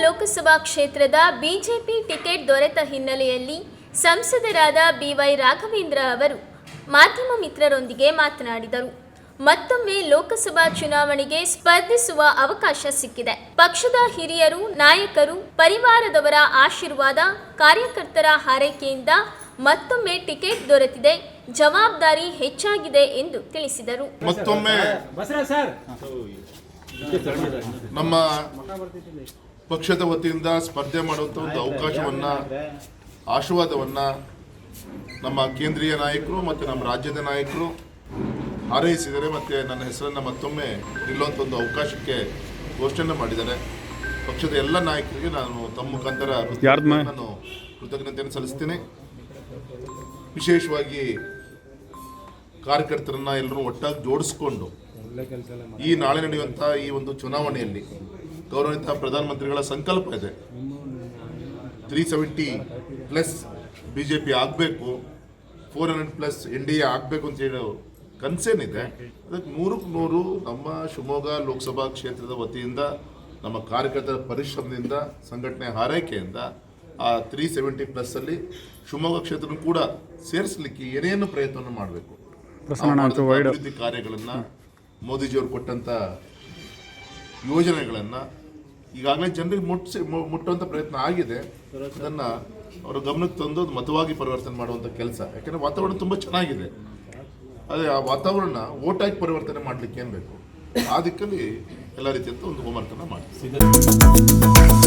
ಲೋಕಸಭಾ ಕ್ಷೇತ್ರದ BJP ticket ದೊರೆತ ಹಿನ್ನೆಲೆಯಲ್ಲಿ ಸಂಸದರಾದ ಬಿವೈ ರಾಘವೇಂದ್ರ ಅವರು ಮಾಧ್ಯಮ ಮಿತ್ರರೊಂದಿಗೆ ಮಾತನಾಡಿದರು. ಮತ್ತೊಮ್ಮೆ ಲೋಕಸಭಾ ಚುನಾವಣೆಗೆ ಸ್ಪರ್ಧಿಸುವ ಅವಕಾಶ ಸಿಕ್ಕಿದೆ. ಪಕ್ಷದ ಹಿರಿಯರು ನಾಯಕರು ಪರಿವಾರದವರ ಆಶೀರ್ವಾದ ಕಾರ್ಯಕರ್ತರ ಹಾರೈಕೆಯಿಂದ ಮತ್ತೊಮ್ಮೆ ಟಿಕೆಟ್ ದೊರೆತಿದೆ. ಜವಾಬ್ದಾರಿ ಹೆಚ್ಚಾಗಿದೆ ಎಂದು ತಿಳಿಸಿದರು. ಮತ್ತೊಮ್ಮೆ ನಮ್ಮ ಪಕ್ಷದ ವತಿಯಿಂದ ಸ್ಪರ್ಧೆ ಮಾಡುವಂಥ ಒಂದು ಅವಕಾಶವನ್ನ ಆಶೀರ್ವಾದವನ್ನ ನಮ್ಮ ಕೇಂದ್ರೀಯ ನಾಯಕರು ಮತ್ತು ನಮ್ಮ ರಾಜ್ಯದ ನಾಯಕರು ಹಾರೈಸಿದ್ದಾರೆ ಮತ್ತು ನನ್ನ ಹೆಸರನ್ನು ಮತ್ತೊಮ್ಮೆ ನಿಲ್ಲುವಂಥ ಒಂದು ಅವಕಾಶಕ್ಕೆ ಘೋಷಣೆ ಮಾಡಿದ್ದಾರೆ ಪಕ್ಷದ ಎಲ್ಲ ನಾಯಕರಿಗೆ ನಾನು ತಮ್ಮ ಮುಖಾಂತರ? ನಾನು ಕೃತಜ್ಞತೆಯನ್ನು ಸಲ್ಲಿಸ್ತೇನೆ ವಿಶೇಷವಾಗಿ ಕಾರ್ಯಕರ್ತರನ್ನ ಎಲ್ಲರೂ ಒಟ್ಟಾಗಿ ಜೋಡಿಸ್ಕೊಂಡು ಈ ನಾಳೆ ನಡೆಯುವಂಥ ಈ ಒಂದು ಚುನಾವಣೆಯಲ್ಲಿ ಗೌರವಿತ ಪ್ರಧಾನಮಂತ್ರಿಗಳ ಸಂಕಲ್ಪ ಇದೆ. Three seventy plus B J P ಆಗಬೇಕು four hundred plus N D A ಆಗಬೇಕು ಅಂತ ಹೇಳೋ ಕನಸೇನಿದೆ. ಅದಕ್ಕೆ ನೂರಕ್ಕೆ ನೂರು ನಮ್ಮ ಶಿವಮೊಗ್ಗ ಲೋಕಸಭಾ ಕ್ಷೇತ್ರದ ವತಿಯಿಂದ ನಮ್ಮ ಕಾರ್ಯಕರ್ತರ ಪರಿಶ್ರಮದಿಂದ ಸಂಘಟನೆ ಹಾರೈಕೆಯಿಂದ ಆ ತ್ರೀ ಸೆವೆಂಟಿ ಪ್ಲಸ್ಸಲ್ಲಿ ಶಿವಮೊಗ್ಗ ಕ್ಷೇತ್ರ ಕೂಡ ಸೇರಿಸಲಿಕ್ಕೆ ಏನೇನು ಪ್ರಯತ್ನವನ್ನು ಮಾಡಬೇಕು. ಅಭಿವೃದ್ಧಿ ಕಾರ್ಯಗಳನ್ನ ಮೋದಿಜಿಯವರು ಕೊಟ್ಟಂತ ಯೋಜನೆಗಳನ್ನ ಈಗಾಗಲೇ ಜನರಿಗೆ ಮುಟ್ಟಿಸಿ ಮುಟ್ಟುವಂಥ ಮುಟ್ಟುವಂತ ಪ್ರಯತ್ನ ಆಗಿದೆ. ಅದನ್ನ ಅವರ ಗಮನಕ್ಕೆ ತಂದು ಮತವಾಗಿ ಪರಿವರ್ತನೆ ಮಾಡುವಂತ ಕೆಲಸ. ಯಾಕಂದ್ರೆ ವಾತಾವರಣ ತುಂಬಾ ಚೆನ್ನಾಗಿದೆ. ಅದೇ ಆ ವಾತಾವರಣ ಓಟಾಗಿ ಪರಿವರ್ತನೆ ಮಾಡ್ಲಿಕ್ಕೆ ಏನು ಬೇಕು? ಆ ದಿಕ್ಕಲ್ಲಿ ಎಲ್ಲ ರೀತಿಯಂತ ಒಂದು ಹೋಮ್ವರ್ಕ್ ಅನ್ನ ಮಾಡ್ತೀವಿ.